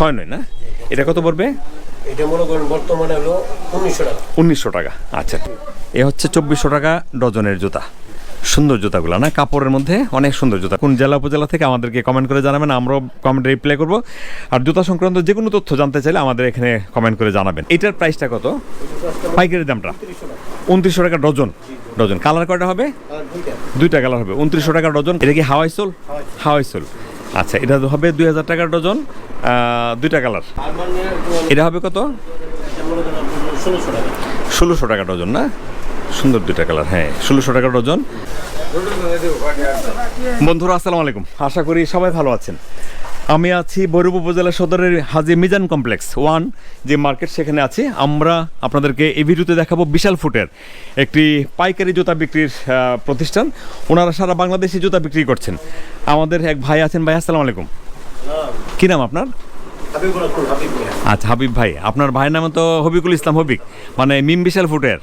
ছয় নয় না? এটা কত পড়বে? এটা মনে করেন বর্তমানে হলো উনিশশো টাকা। উনিশশো টাকা আচ্ছা। এ হচ্ছে চব্বিশশো টাকা ডজনের জুতা। সুন্দর জুতাগুলো না? কাপড়ের মধ্যে অনেক সুন্দর জুতা। কোন জেলা উপজেলা থেকে আমাদেরকে কমেন্ট করে জানাবেন আমরাও কমেন্টে রিপ্লাই করব। আর জুতা সংক্রান্ত যে কোনো তথ্য জানতে চাইলে আমাদের এখানে কমেন্ট করে জানাবেন। এটার প্রাইসটা কত? পাইকারি দামটা? উনত্রিশশো টাকা ডজন। ডজন। কালার কয়টা হবে? দুইটা। কালার হবে। উনত্রিশশো টাকা ডজন। এটা কি হাওয়াই সোল হাওয়াই সোল আচ্ছা এটা হবে দুই হাজার টাকার ডজন দুইটা কালার। এটা হবে কত? ষোলোশো টাকা ডজন না? সুন্দর দুইটা কালার হ্যাঁ ষোলোশো টাকা ডজন। বন্ধুরা, আসসালামু আলাইকুম। আশা করি সবাই ভালো আছেন। আমি আছি বৈরব উপজেলা সদরের হাজি মিজান কমপ্লেক্স ওয়ান যে মার্কেট সেখানে আছে। আমরা আপনাদেরকে এই ভিডিওতে দেখাবো বিশাল ফুটের একটি পাইকারি জুতা বিক্রির প্রতিষ্ঠান। ওনারা সারা বাংলাদেশে জুতা বিক্রি করছেন। আমাদের এক ভাই আছেন। ভাই আসসালামু আলাইকুম। কী নাম আপনার? আচ্ছা হাবিব ভাই আপনার ভাইয়ের নাম তো হবিকুল ইসলাম হবিক। মানে মিম বিশাল ফুটের।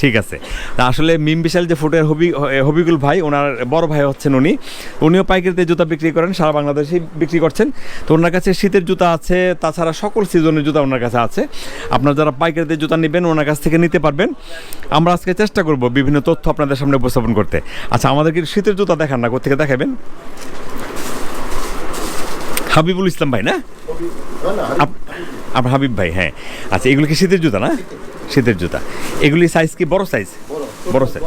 ঠিক আছে। তা আসলে মিম বিশাল যে ফুটের হবি হবিকুল ভাই ওনার বড় ভাই হচ্ছেন উনি। উনিও পাইকারিতে জুতা বিক্রি করেন সারা বাংলাদেশে বিক্রি করছেন। তো ওনার কাছে শীতের জুতা আছে তাছাড়া সকল সিজনের জুতা ওনার কাছে আছে। আপনার যারা পাইকারিতে জুতা নেবেন ওনার কাছ থেকে নিতে পারবেন। আমরা আজকে চেষ্টা করব বিভিন্ন তথ্য আপনাদের সামনে উপস্থাপন করতে। আচ্ছা আমাদের আমাদেরকে শীতের জুতা দেখান না কোথেকে দেখাবেন? হাবিবুল ইসলাম ভাই না? না না আপ- আপনার হাবিব ভাই হ্যাঁ। আচ্ছা এগুলো কি শীতের জুতা না? শীতের জুতা। এগুলি সাইজ কি? বড় সাইজ বড় সাইজ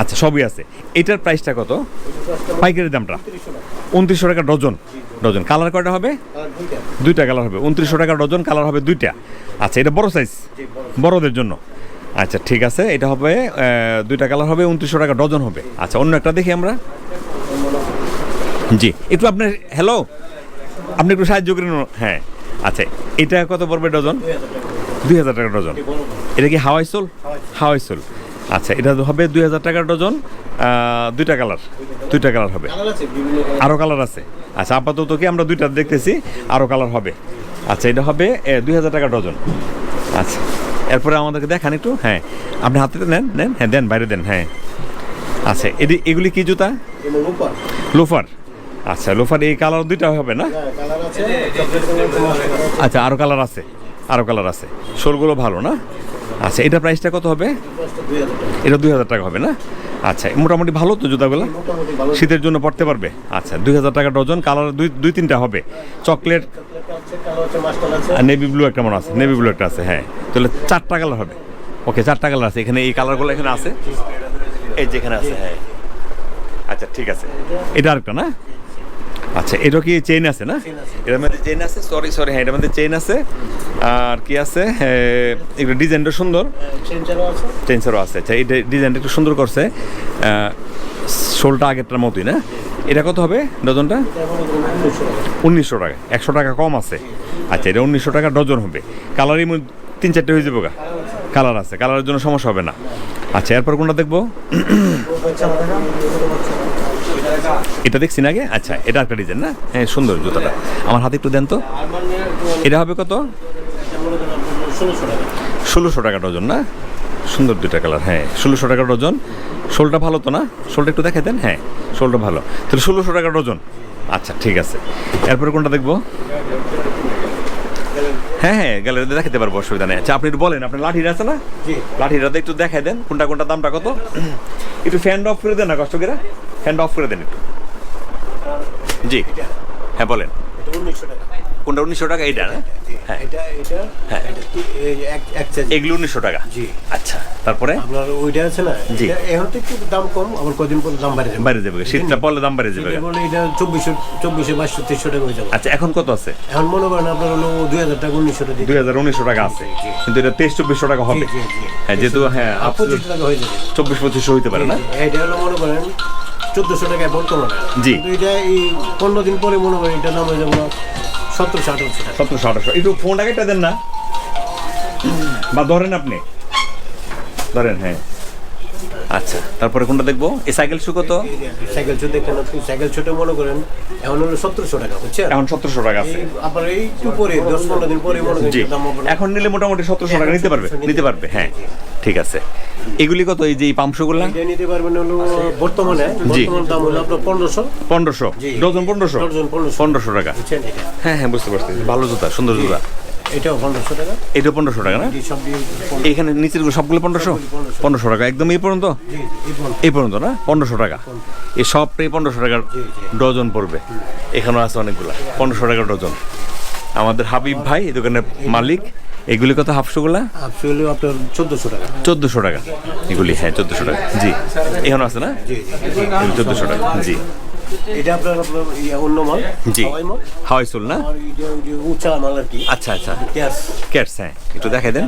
আচ্ছা সবই আছে। এটার প্রাইসটা কত? পাইকারি দামটা? উনত্রিশশো টাকা ডজন। ডজন। কালার কয়টা হবে? দুইটা। কালার হবে। উনত্রিশশো টাকা ডজন কালার হবে দুইটা। আচ্ছা এটা বড় সাইজ বড়দের জন্য। আচ্ছা ঠিক আছে। এটা হবে দুইটা কালার হবে উনত্রিশশো টাকা ডজন হবে। আচ্ছা অন্য একটা দেখি আমরা। জি একটু আপনার হ্যালো আপনি একটু সাহায্য করেন। হ্যাঁ। আচ্ছা এটা কত পড়বে ডজন? দুই হাজার টাকা ডজন। এটা কি হাওয়াই সোল হাওয়াই সোল আচ্ছা এটা হবে দুই হাজার টাকা ডজন। দুইটা কালার। দুইটা কালার হবে। আরও কালার। আছে। আচ্ছা আপাতত কি আমরা দুইটা দেখতেছি আরও কালার হবে। আচ্ছা এটা হবে দুই হাজার টাকা ডজন। আচ্ছা এরপরে আমাদেরকে দেখান একটু। হ্যাঁ আপনি হাতে নেন নেন হ্যাঁ দেন বাইরে দেন হ্যাঁ। আচ্ছা এদি এগুলি কি জুতা? লোফার। আচ্ছা লোফার এই কালার দুইটা হবে না? হ্যাঁ আচ্ছা আরও কালার আছে। আরও কালার আছে। শোলগুলো ভালো না? আচ্ছা এটা প্রাইসটা কত হবে? এটা দুই হাজার টাকা হবে না? আচ্ছা মোটামুটি ভালো তো জুতাগুলো? শীতের জন্য পড়তে পারবে? আচ্ছা দুই হাজার টাকা ডজন, কালার দুই দুই তিনটা হবে। চকলেট নেভি ব্লু একটা মনে আছে, নেভি ব্লু একটা আছে হ্যাঁ। তাহলে চারটা কালার হবে। ওকে, চারটা কালার আছে। এখানে এই কালারগুলো এখানে আছে? এই যেখানে আছে হ্যাঁ। আচ্ছা ঠিক আছে। এটা আরেকটা না? আচ্ছা এটা কি চেইন আছে না? এটার মধ্যে চেইন আছে? সরি সরি হ্যাঁ এটার মধ্যে চেইন আছে। আর কি আছে? এগুলো ডিজাইনটা সুন্দর। চেঞ্জারও আছে। চেঞ্জারও আছে। আচ্ছা এই ডিজাইনটা একটু সুন্দর করছে। শোলটা আগেরটার মতোই না? এটা কত হবে ডজনটা? উনিশশো টাকা। একশো টাকা কম আছে। আচ্ছা এটা উনিশশো টাকা ডজন হবে। কালারই তিন চারটে হয়ে যাব গা। কালার আছে। কালারের জন্য সমস্যা হবে না। আচ্ছা এরপর কোনটা দেখব? এটা দেখছি না আগে? আচ্ছা এটা একটা ডিজাইন না? হ্যাঁ সুন্দর জুতাটা। আমার হাতে একটু দেন তো। এটা হবে কত? ষোলোশো টাকা ডজন না? সুন্দর দুইটা কালার হ্যাঁ ষোলোশো টাকা ডজন। শোলটা ভালো তো না? শোলটা একটু দেখে দেন হ্যাঁ শোলটা ভালো। তাহলে ষোলোশো টাকা ডজন। আচ্ছা ঠিক আছে। এরপরে কোনটা দেখব? হ্যাঁ হ্যাঁ গ্যালারিতে দেখাতে পারব অসুবিধা নেই। আচ্ছা আপনি একটু বলেন আপনার লাঠিটা আছে না? লাঠিটা একটু দেখাই দেন কোনটা কোনটা দামটা কত? একটু ফ্যান অফ করে দেন না কষ্ট করে? ফ্যান অফ করে দেন একটু। জি হ্যাঁ বলেন। কোনটা উনিশশো টাকা? এইটা না হ্যাঁ। হ্যাঁ। এগুলো উনিশশো টাকা। জি। আচ্ছা তারপরে? আপনার ওইটা আছে না? জি। এখন তো একটু দাম কম আবার কদিন পর দাম বাড়ে যাবে। বাইরে যাবে। শীতটা পড়লে দাম বাইরে যাবে। বলে এটা চব্বিশশো চব্বিশে বাইশশো তেইশশো টাকা হয়ে যাবে। আচ্ছা এখন কত আছে? এখন মনে করেন আপনার হলো দুই হাজার টাকা উনিশশো টাকা। দুই হাজার উনিশশো টাকা আছে। কিন্তু এটা তেইশ চব্বিশশো টাকা হবে। হ্যাঁ যেহেতু হ্যাঁ টাকা হয়ে যাবে। চব্বিশ পঁচিশশো হইতে পারে না? এটা হলো মনে করেন চোদ্দশো টাকায় বর্তমানে জি। এটা এই পনেরো দিন পরে মনে হয় এটা নাম হয়ে যাবে সতেরোশো আঠারোশো টাকা। সতেরোশো আঠারোশো। একটু ফোনটাকে দেন না। বা ধরেন আপনি। ধরেন হ্যাঁ। আচ্ছা তারপরে কোনটা দেখব? এই সাইকেল শু কত? সাইকেল ছোট দেখেন আপনি সাইকেল ছোট মনে করেন এখন হলো সতেরোশো টাকা বুঝছেন? এখন সতেরোশো টাকা আছে। আবার এই উপরে দশ পনেরো দিন পরে মনে জি। এখন নিলে মোটামুটি সতেরোশো টাকা নিতে পারবে নিতে পারবে হ্যাঁ ঠিক আছে। এগুলি কত এই যে এই পাম্পশোগুলা এটা নিতে পারবেন হলো বর্তমানে বর্তমান দাম হলো আপনার পনেরোশো। পনেরোশো। ডজন পনেরোশো? ডজন 1500 পনেরোশো টাকা। হ্যাঁ হ্যাঁ বুঝতে পারছি। ভালো জুতা সুন্দর জুতা। এটাও পনেরোশো টাকা। এটা পনেরোশো টাকা না? এখানে নিচের সবগুলো পনেরোশো? পনেরোশো। টাকা। একদম এই পর্যন্ত? জি এই পর্যন্ত। না? পনেরোশো টাকা। এই সবটাই পনেরোশো টাকার ডজন পড়বে। এখানেও আছে অনেকগুলো। পনেরোশো টাকা ডজন। আমাদের হাবিব ভাই এই দোকানের মালিক এগুলি কত হাফশোগুলা হলো আপনার চোদ্দোশো টাকা। চোদ্দোশো টাকা। এগুলি হ্যাঁ চোদ্দোশো টাকা। জি। এখানে আছে না? চোদ্দোশো টাকা। জি। এটা আপনার ইয়া অন্য মাল? জি। হাওয়াই চুল না? উঁচা মাল আর কি। আচ্ছা আচ্ছা। ক্যাশ ক্যাটস হ্যাঁ। একটু দেখাই দেন।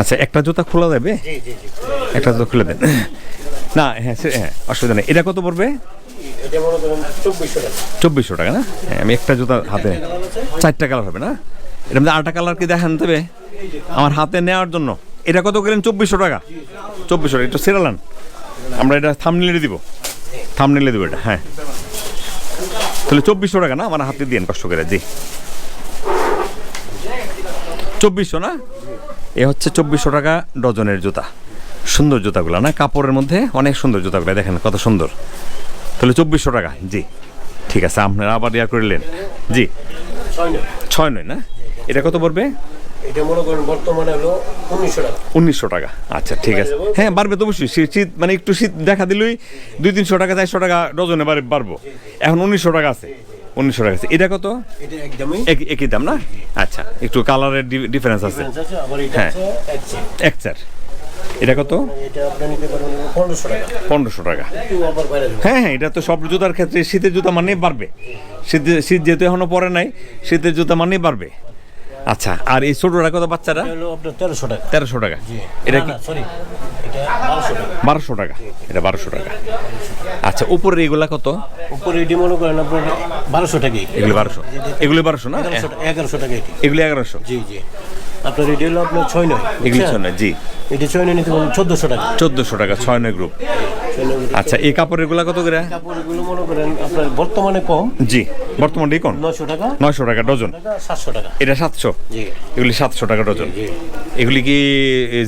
আচ্ছা একটা জুতা খোলা যাবে? জি একটা জুতা খুলে দেন। না হ্যাঁ হ্যাঁ অসুবিধা নেই। এটা কত পড়বে? চব্বিশশো টাকা। না? হ্যাঁ আমি একটা জুতা হাতে চারটা কালার হবে না? এটা মধ্যে আটটা কালার কি দেখান দেবে আমার হাতে নেওয়ার জন্য। এটা কত করেন? চব্বিশশো টাকা। চব্বিশশো টাকা। একটু সেরালান। আমরা এটা থামনিলে দিব। থামনিলে দিব এটা হ্যাঁ। তাহলে চব্বিশশো টাকা না? আমার হাতে দিন কষ্ট করে, জি। চব্বিশশো না? এ হচ্ছে চব্বিশশো টাকা ডজনের জুতা। সুন্দর জুতাগুলো না? কাপড়ের মধ্যে অনেক সুন্দর জুতাগুলো, দেখেন কত সুন্দর। তাহলে চব্বিশশো টাকা, জি। ঠিক আছে, আপনারা আবার ইয়া করলেন জি। ছয় নয় না? এটা কত পড়বে? এটা মনে করেন বর্তমানে হলো উনিশশো টাকা। উনিশশো টাকা। আচ্ছা ঠিক আছে। হ্যাঁ বাড়বে তো অবশ্যই। শীত মানে একটু শীত দেখা দিলেই দুই তিনশো টাকা চারশো টাকা ডজনে বাড়ে বাড়বো। এখন উনিশশো টাকা আছে। উনিশশো টাকা আছে। এটা কত? এক একই দাম না? আচ্ছা একটু কালারের ডিফারেন্স আছে। হ্যাঁ। এক চার এটা কত? পনেরোশো টাকা। হ্যাঁ হ্যাঁ এটা তো সব জুতার ক্ষেত্রে শীতের জুতা মানেই বাড়বে। শীত শীত যেহেতু এখনও পরে নাই শীতের জুতা মানেই বাড়বে। আচ্ছা আর এই ছোটরা কত বাচ্চারা তেরোশো টাকা। তেরোশো টাকা। জি। এটা কি? এটা বারোশো টাকা। এটা বারোশো টাকা। আচ্ছা উপরের এগুলা কত? উপরে এটি মনে করেন আপনার বারোশো টাকাই এগুলি বারোশো। এগুলি বারোশো না? এগারোশো টাকা টাকা এটি। এগুলি এগারোশো? জি জি। আপনার এটি হলো আপনার ছয় নয় এগুলি? ছয় নয় জি। এটি ছয় নয় নিতে চোদ্দোশো টাকা। চোদ্দোশো টাকা ছয় নয় গ্রুপ। আচ্ছা এই কাপড়েরগুলা কত করে? কাপড়গুলো মনে করেন আপনার বর্তমানে কম। জি বর্তমান ডিকন নশো টাকা। নয়শো টাকা ডজন? টাকা সাতশো টাকা। এটা সাতশো? জি। এগুলি সাতশো টাকা ডজন? এগুলি কি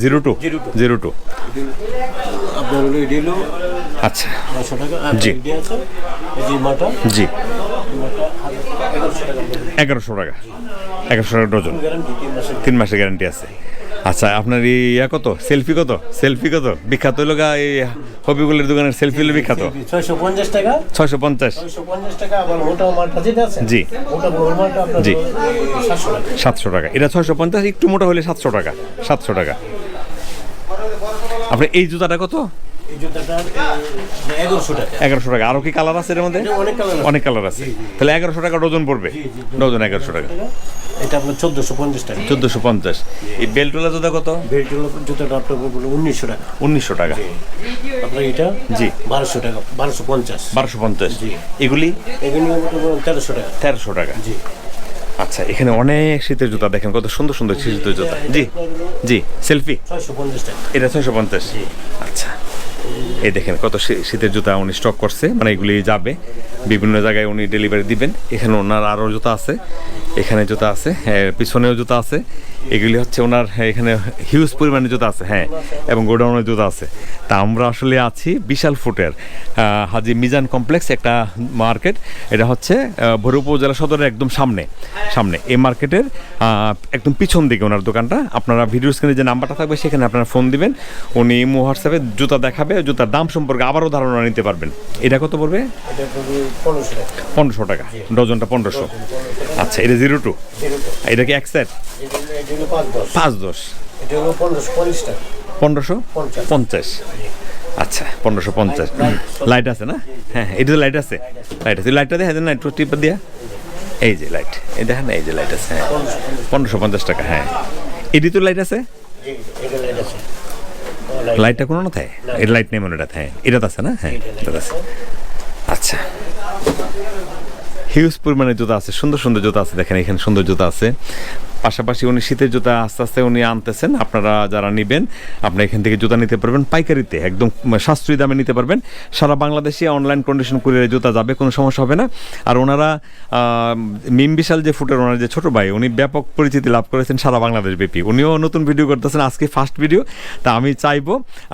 জিরো টু। Zero two. আপনার হলো এটি হলো আচ্ছা। টাকা জি। আছে এই মাটা। জি। এগারোশো টাকা। এগারোশো টাকা ডজন। তিন মাসের গ্যারান্টি আছে। আচ্ছা আপনার এই ইয়া কত? সেলফি কত? সেলফি কত? বিখ্যাত গা এই হবিগুলের দোকানের সেলফি হলো বিখ্যাত। ছয়শো পঞ্চাশ টাকা। ছয়শো পঞ্চাশ। টাকা আবার মোটা মালটা যেটা আছে জি। মোটা বড় মালটা জি। সাতশো টাকা। এটা ছয়শো পঞ্চাশ একটু মোটা হলে সাতশো টাকা। সাতশো টাকা। আপনার এই জুতাটা কত? এগারোশো টাকা। এগারোশো টাকা। কি কালার আছে এর মধ্যে? অনেক কালার আছে। তাহলে এগারোশো টাকা ডজন পড়বে। ডজন। এগারোশো টাকা। এটা আপনার চোদ্দোশো পঞ্চাশ টাকা। চোদ্দোশো পঞ্চাশ। এই বেলটোলা জুতা কত? জুতাটা আপনার উনিশশো টাকা। উনিশশো টাকা। আপনার এটা? জি। বারোশো টাকা বারোশো পঞ্চাশ। বারোশো পঞ্চাশ। এগুলি? এগুলো তেরোশো টাকা। তেরোশো টাকা। জি। আচ্ছা এখানে অনেক শীতের জুতা দেখেন কত সুন্দর সুন্দর শীতের জুতা। জি জি। সেলফি? ছয়শো পঞ্চাশ টাকা। এটা ছয়শো পঞ্চাশ। আচ্ছা। এই দেখেন, কত শীতের জুতা উনি স্টক করছে। মানে এগুলি যাবে। বিভিন্ন জায়গায় উনি ডেলিভারি দিবেন। এখানে ওনার আরও জুতা আছে। এখানে জুতা আছে। পিছনেও জুতা আছে। এগুলি হচ্ছে ওনার হ্যাঁ, এখানে হিউজ পরিমাণে জুতা আছে হ্যাঁ এবং গোডাউনের জুতা আছে। তা আমরা আসলে আছি বিশাল ফুটের হাজি মিজান কমপ্লেক্স একটা মার্কেট এটা হচ্ছে ভৈরব উপজেলা সদরের একদম সামনে সামনে। এই মার্কেটের একদম পিছন দিকে ওনার দোকানটা। আপনারা ভিডিও স্ক্রিনে যে নাম্বারটা থাকবে সেখানে আপনারা ফোন দিবেন। উনি ইমো হোয়াটসঅ্যাপে জুতা দেখাবে জুতার দাম সম্পর্কে আবারও ধারণা নিতে পারবেন। এটা কত পড়বে? পনেরোশো টাকা। ডজনটা পনেরোশো। আচ্ছা এটা জিরো টু এটা কি এক সেট পাঁচ দশ। পনেরোশো পঞ্চাশ আচ্ছা পনেরোশো পঞ্চাশ। লাইট আছে না? হ্যাঁ হ্যাঁ এটা তো লাইট আছে। লাইট আছে। লাইটটা দেখা যায় না একটু টিপ দিয়া। এই যে লাইট এই দেখেন এই যে লাইট আছে হ্যাঁ। পনেরোশো পঞ্চাশ। টাকা হ্যাঁ। এটি তো লাইট আছে? লাইটটা কোনো না থাকে এটা লাইট নেই মনে এটা হ্যাঁ। এটা আছে না? হ্যাঁ এটা আছে। আচ্ছা। হিউজ পরিমাণে জুতা আছে সুন্দর সুন্দর জুতা আছে। দেখেন এখানে সুন্দর জুতা আছে। পাশাপাশি উনি শীতের জুতা আস্তে আস্তে উনি আনতেছেন। আপনারা যারা নেবেন, আপনারা এখান থেকে জুতা নিতে পারবেন, পাইকারিতে একদম সাশ্রয়ী দামে নিতে পারবেন। সারা বাংলাদেশে অনলাইন কন্ডিশন করে জুতা যাবে, কোনো সমস্যা হবে না। আর ওনারা মিম বিশাল যে ফুটের ওনার যে ছোট ভাই, উনি ব্যাপক পরিচিতি লাভ করেছেন সারা বাংলাদেশ ব্যাপী। উনিও নতুন ভিডিও করতেছেন, আজকে ফার্স্ট ভিডিও তা আমি চাইব,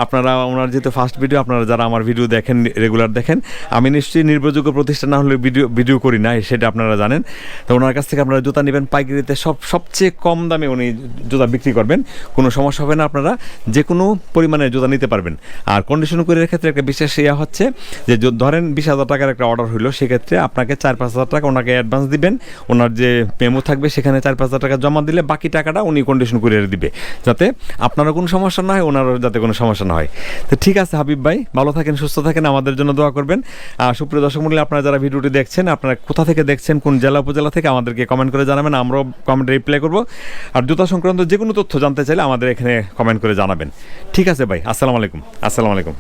আপনারা, ওনার যেহেতু ফার্স্ট ভিডিও আপনারা যারা আমার ভিডিও দেখেন রেগুলার দেখেন, আমি নিশ্চয়ই নির্ভরযোগ্য প্রতিষ্ঠান না হলে ভিডিও ভিডিও করি না, সেটা আপনারা জানেন। তো ওনার কাছ থেকে আপনারা জুতা নেবেন, পাইকারিতে সব সব সবচেয়ে কম দামে উনি জুতা বিক্রি করবেন, কোনো সমস্যা হবে না আপনারা যে কোনো পরিমাণে জুতা নিতে পারবেন। আর কন্ডিশন করে ক্ষেত্রে একটা বিশেষ ইয়া হচ্ছে যে ধরেন বিশ হাজার টাকার একটা অর্ডার হইল, সেক্ষেত্রে আপনাকে চার পাঁচ হাজার টাকা ওনাকে অ্যাডভান্স দিবেন, ওনার যে মেমো থাকবে সেখানে চার পাঁচ হাজার টাকা জমা দিলে বাকি টাকাটা উনি কন্ডিশন করে দিবে। যাতে আপনারও কোনো সমস্যা না হয়, ওনারও যাতে কোনো সমস্যা না হয়। তো ঠিক আছে হাবিব ভাই, ভালো থাকেন, সুস্থ থাকেন, আমাদের জন্য দোয়া করবেন। আর সুপ্রিয় দর্শক মূল্যে আপনারা যারা ভিডিওটি দেখছেন, আপনারা কোথা থেকে দেখছেন, কোন জেলা উপজেলা থেকে আমাদেরকে কমেন্ট করে জানাবেন, আমরাও কমেন্ট রিপ্লাই করব। আর জুতা সংক্রান্ত যে কোনো তথ্য জানতে চাইলে আমাদের এখানে কমেন্ট করে জানাবেন। ঠিক আছে ভাই, আসসালামু আলাইকুম আসসালামু আলাইকুম।